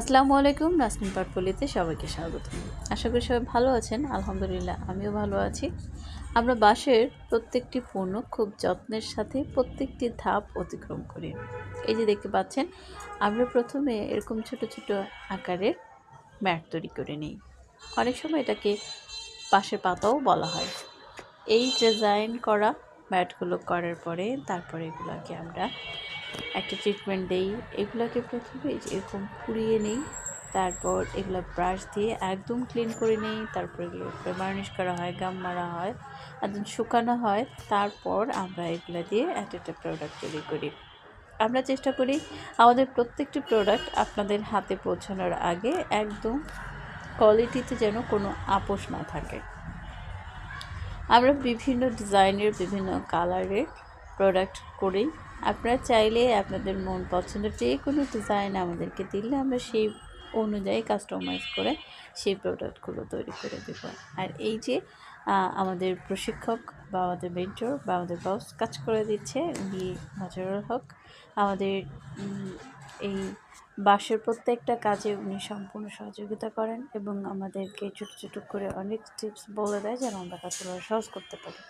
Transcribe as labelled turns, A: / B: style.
A: আসসালামু আলাইকুম নাসরিন পাটপলিতে সবাইকে স্বাগত। আশা করি সবাই ভালো আছেন, আলহামদুলিল্লাহ আমিও ভালো আছি। আমরা বাঁশের প্রত্যেকটি পণ্য খুব যত্নের সাথে প্রত্যেকটি ধাপ অতিক্রম করি। এই যে দেখতে পাচ্ছেন, আমরা প্রথমে এরকম ছোট ছোট আকারের ম্যাট তৈরি করে নিই। অনেক সময় এটাকে পাশের পাতাও বলা হয়। এই ডিজাইন করা ম্যাটগুলো করার পরে তারপরে এগুলোকে আমরা একটা ট্রিটমেন্ট দেই। এগুলোকে প্রথমে এরকম পুড়িয়ে নিই, তারপর এগুলো ব্রাশ দিয়ে একদম ক্লিন করে নিই, তারপর এগুলো বার্নিশ করা হয় গাম মারা হয়, একদম শুকানো হয়, তারপর আমরা এগুলো দিয়ে একটা একটা প্রোডাক্ট তৈরি করি। আমরা চেষ্টা করি আমাদের প্রত্যেকটি প্রোডাক্ট আপনাদের হাতে পৌঁছানোর আগে একদম কোয়ালিটিতে যেন কোনো আপোষ না থাকে। আমরা বিভিন্ন ডিজাইনের বিভিন্ন কালারের প্রোডাক্ট করি আপনারা চাইলে আপনাদের মন পছন্দের যে কোনো ডিজাইন আমাদেরকে দিলে আমরা সেই অনুযায়ী কাস্টমাইজ করে সেই প্রোডাক্টগুলো তৈরি করে দেব। আর এই যে আমাদের প্রশিক্ষক বা আমাদের মেন্টর বা আমাদের বস কাজ করে দিচ্ছে, উনি নজরুল হক। আমাদের এই বাসের প্রত্যেকটা কাজে উনি সম্পূর্ণ সহযোগিতা করেন এবং আমাদেরকে ছোটো ছোটো করে অনেক টিপস বলে দেয় যেন আমরা কাজগুলো সহজ করতে পারি।